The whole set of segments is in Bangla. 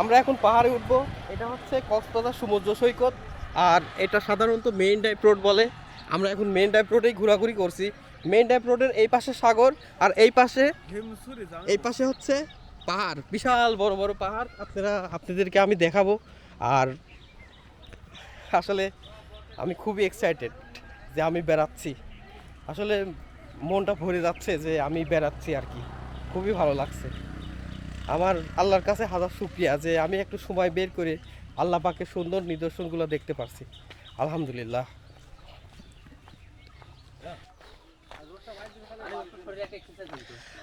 আমরা এখন পাহাড়ে উঠবো। এটা হচ্ছে কক্সবাজার সমুদ্র সৈকত, আর এটা সাধারণত মেইন ড্রাইভ রোড বলে। আমরা এখন মেইন ড্রাইভ রোডেই ঘোরাঘুরি করছি। মেইন ড্রাইভ রোডের এই পাশে সাগর, আর এই পাশে এই পাশে হচ্ছে পাহাড়, বিশাল বড় বড় পাহাড়। আপনারা, আপনাদেরকে আমি দেখাবো। আর আসলে আমি খুবই এক্সাইটেড যে আমি বেড়াচ্ছি। আসলে মনটা ভরে যাচ্ছে যে আমি বেড়াচ্ছি আর কি। খুবই ভালো লাগছে। আমার আল্লাহর কাছে হাজার শুক্রিয়া যে আমি একটু সময় বের করে আল্লাহ পাকের সুন্দর নিদর্শনগুলো দেখতে পারছি। আলহামদুলিল্লাহ।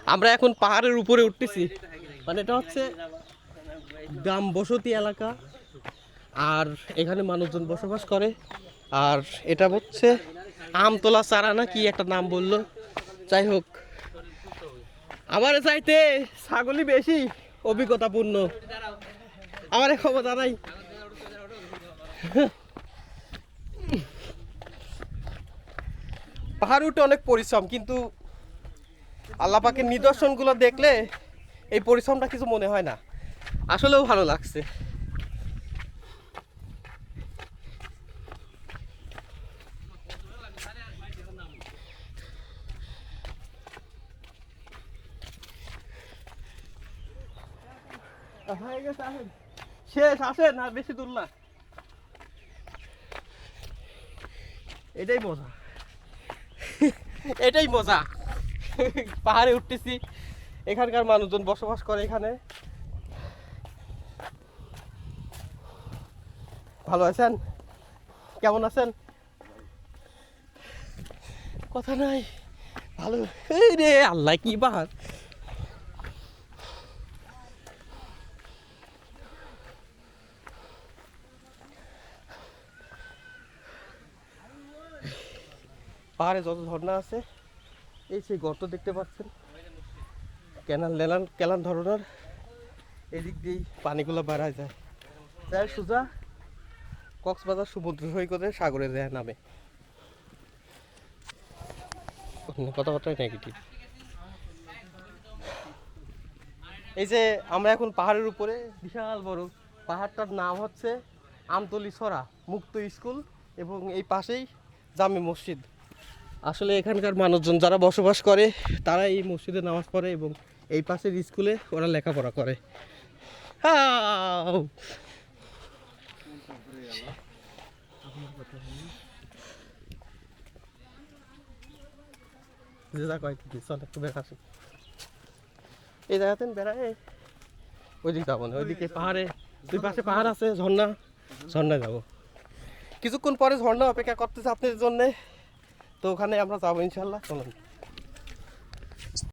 আমরা এখন পাহাড়ের উপরে উঠতেছি। মানে এটা হচ্ছে গ্রাম বসতি এলাকা। আর এখানে মানুষজন বসবাস করে। আর এটা হচ্ছে আমতলা চারা না কি একটা নাম বলল? যাই হোক। আমার চাইতে ছাগলই বেশি অভিজ্ঞতাপূর্ণ। আমার ক্ষমতা নাই পাহাড় উঠে অনেক পরিশ্রম, কিন্তু আল্লাপাকের নিদর্শনগুলো দেখলে এই পরিশ্রমটা কিছু মনে হয় না। আসলেও ভালো লাগছে। শেষ, আসেন, আর বেশি দূর না। এটাই মজা। এটাই মজা। পাহাড়ে উঠতেছি, এখানকার মানুষজন বসবাস করে এখানে। ভালো আছেন? কেমন আছেন? কথা নাই। ভালো। এই রে, আল্লাহ, কি পাহাড় পাহাড়ে যত ঝর্ণা আছে, এই সেই গর্ত দেখতে পাচ্ছেন। ক্যানাল লেলান ক্যালান ধরনের। এদিক দিয়েই পানিগুলো বেড়ায় যায়। তাই সোজা কক্সবাজার সমুদ্র সৈকতে সাগরে যায় নামে। কথাবার্তাই নেগেটিভ এই যে আমরা এখন পাহাড়ের উপরে, বিশাল বড়। পাহাড়টার নাম হচ্ছে আমতলি সরা, মুক্ত স্কুল এবং এই পাশেই জামে মসজিদ। আসলে এখানকার মানুষজন যারা বসবাস করে তারা এই মসজিদে নামাজ পড়ে এবং এই পাশের স্কুলে ওরা লেখাপড়া করে। এই জায়গাতে বেড়ায় ওইদিকে যাব না, ওইদিকে পাহাড়ে, দুই পাশে পাহাড় আছে, ঝর্ণা, ঝর্ণায় যাব। কিছুক্ষণ পরে ঝর্ণা অপেক্ষা করতেছে আপনাদের জন্যে। তো ওখানে আমরা যাব ইনশাল্লাহ। চলুন।